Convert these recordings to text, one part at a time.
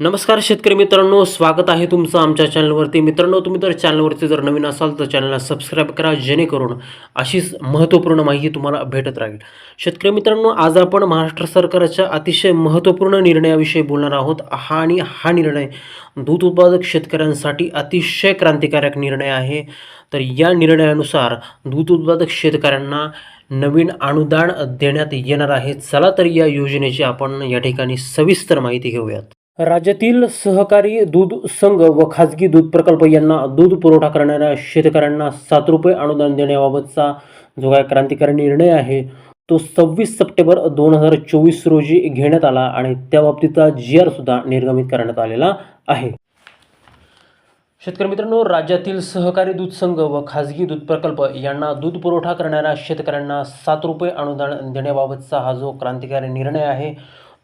नमस्कार शेतकरी मित्रांनो स्वागत आहे तुमचं आमच्या चॅनलवरती. मित्रांनो तुम्ही तर चॅनलवरती जर नवीन असाल तर चॅनलला सबस्क्राईब करा जेणेकरून अशीच महत्त्वपूर्ण माहिती तुम्हाला भेटत राहील. शेतकरी मित्रांनो आज आपण महाराष्ट्र सरकारच्या अतिशय महत्त्वपूर्ण निर्णयाविषयी बोलणार आहोत. हा आणि हा निर्णय दूध उत्पादक शेतकऱ्यांसाठी अतिशय क्रांतिकारक निर्णय आहे. तर या निर्णयानुसार दूध उत्पादक शेतकऱ्यांना नवीन अनुदान देण्यात येणार आहे. चला तर या योजनेची आपण या ठिकाणी सविस्तर माहिती घेऊयात. राज्यातील सहकारी दूध संघ व खाजगी दूध प्रकल्प यांना दूध पुरवठा करणाऱ्या शेतकऱ्यांना सात रुपये अनुदान देण्याबाबतचा जो काय क्रांतिकारी निर्णय आहे तो सव्वीस सप्टेंबर दोन हजार चोवीस रोजी घेण्यात आला आणि त्या बाबतीचा जी आर सुद्धा निर्गमित करण्यात आलेला आहे. शेतकरी मित्रांनो राज्यातील सहकारी दूध संघ व खाजगी दूध प्रकल्प यांना दूध पुरवठा करणाऱ्या शेतकऱ्यांना सात रुपये अनुदान देण्याबाबतचा हा जो क्रांतिकारी निर्णय आहे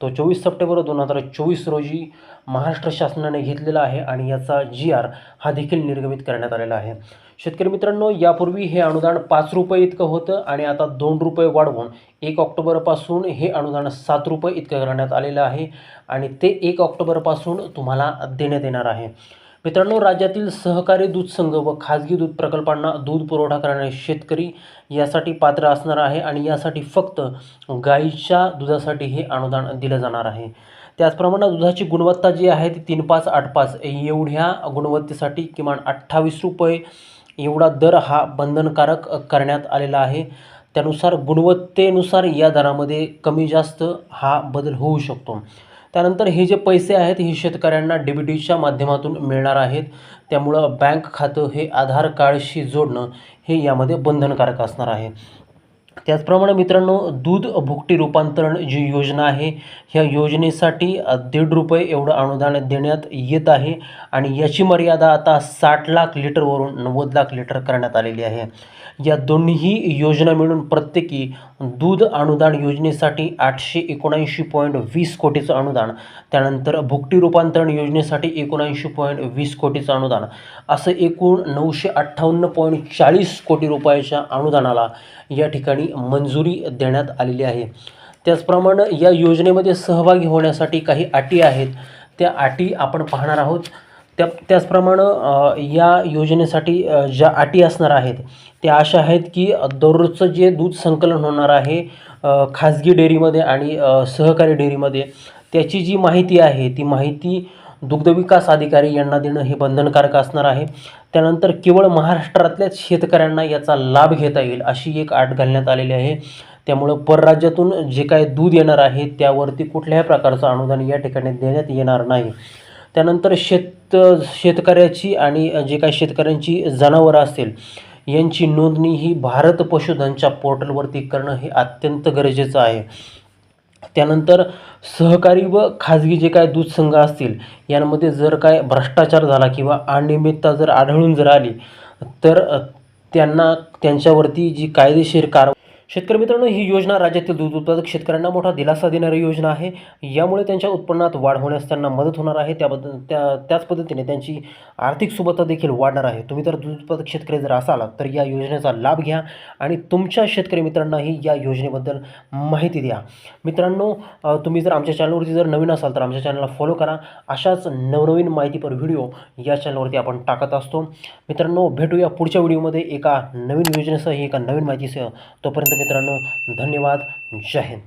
तो चोवीस सप्टेंबर दोन हजार चोवीस रोजी महाराष्ट्र शासनाने घेतलेला आहे आणि याचा जी आर हा देखील निर्गमित करण्यात आलेला आहे. शेतकरी मित्रांनो यापूर्वी हे अनुदान पाच रुपये इतकं होतं आणि आता दोन रुपये वाढवून एक ऑक्टोबरपासून हे अनुदान सात रुपये इतकं करण्यात आलेलं आहे आणि ते एक ऑक्टोबरपासून तुम्हाला देण्यात येणार आहे. मित्रांनो राज्यातील सहकारी दूध संघ व खाजगी दूध प्रकल्पांना दूध पुरवठा करणारे शेतकरी यासाठी पात्र असणार आहे आणि यासाठी फक्त गाईच्या दुधासाठी हे अनुदान दिलं जाणार आहे. त्याचप्रमाणे दुधाची गुणवत्ता जी आहे ती तीन पाच आठ पाच. एवढ्या गुणवत्तेसाठी किमान अठ्ठावीस रुपये एवढा दर हा बंधनकारक करण्यात आलेला आहे. त्यानुसार गुणवत्तेनुसार या दरामध्ये कमी जास्त हा बदल होऊ शकतो. त्यानंतर हे जे पैसे आहेत हे शेतकऱ्यांना डीबीटीच्या माध्यमातून मिळणार आहेत. त्यामुळं बँक खातं हे आधार कार्डशी जोडणं हे यामध्ये बंधनकारक असणार आहे. त्याचप्रमाणे मित्रांनो दूध भुकटी रूपांतरण जी योजना आहे ह्या योजनेसाठी दीड रुपये एवढं अनुदान देण्यात येत आहे आणि याची मर्यादा आता साठ लाख लिटरवरून नव्वद लाख लिटर करण्यात आलेली आहे. या दोन्ही योजना मिळून प्रत्येकी दूध अनुदान योजनेसाठी आठशे एकोणऐंशी पॉईंट वीस कोटीचं अनुदान त्यानंतर भुकटी रूपांतरण योजनेसाठी एकोणऐंशी पॉईंट वीस कोटीचं अनुदान असं एकूण नऊशे अठ्ठावन्न पॉईंट चाळीस कोटी रुपयाच्या अनुदानाला या ठिकाणी मंजुरी देण्यात आलेली आहे. त्याचप्रमाणे या योजनेमध्ये सहभागी होण्यासाठी काही अटी आहेत. त्या अटी आपण पाहणार आहोत. त्या त्याचप्रमाणे या योजनेसाठी ज्या अटी असणार आहेत त्या अशा आहेत की दररोजचं जे दूध संकलन होणार आहे खाजगी डेअरीमध्ये आणि सहकारी डेअरीमध्ये त्याची जी माहिती आहे ती माहिती दुग्धविकास अधिकारी यांना देणं हे बंधनकारक असणार आहे. त्यानंतर केवळ महाराष्ट्रातल्याच शेतकऱ्यांना याचा लाभ घेता येईल अशी एक आट घालण्यात आलेली आहे. त्यामुळं परराज्यातून जे काय दूध येणार आहे त्यावरती कुठल्याही प्रकारचं अनुदान या ठिकाणी देण्यात येणार नाही. त्यानंतर शेत शेतकऱ्याची आणि जे काही शेतकऱ्यांची जनावरं असतील यांची नोंदणी ही भारत पशुधनच्या पोर्टलवरती करणं हे अत्यंत गरजेचं आहे. त्यानंतर सहकारी व खाजगी जे काय दूध संघ असतील यांमध्ये जर काय भ्रष्टाचार झाला किंवा अनियमितता जर आढळून जर आली तर त्यांना त्यांच्यावरती जी कायदेशीर कारवाई शेतकरी मित्रांनो ही योजना राज्यातील दूध उत्पादक शेतकऱ्यांना मोठा दिलासा देणारी योजना आहे. यामुळे त्यांच्या उत्पन्नात वाढ होण्यास त्यांना मदत होणार आहे. त्याबद्दल त्या त्याच पद्धतीने त्यांची आर्थिक सुबत्ता देखील वाढणार आहे. तुम्ही तर दूध उत्पादक शेतकरी जर असाल तर या योजनेचा लाभ घ्या आणि तुमच्या शेतकरी मित्रांनाही या योजनेबद्दल माहिती द्या. मित्रांनो तुम्ही जर आमच्या चॅनलवरती जर नवीन असाल तर आमच्या चॅनलला फॉलो करा. अशाच नवनवीन माहितीपर व्हिडिओ या चॅनलवरती आपण टाकत असतो. मित्रांनो भेटूया पुढच्या व्हिडिओमध्ये एका नवीन योजनेसह एका नवीन माहितीसह. तोपर्यंत मित्रांनो धन्यवाद. जय हिंद.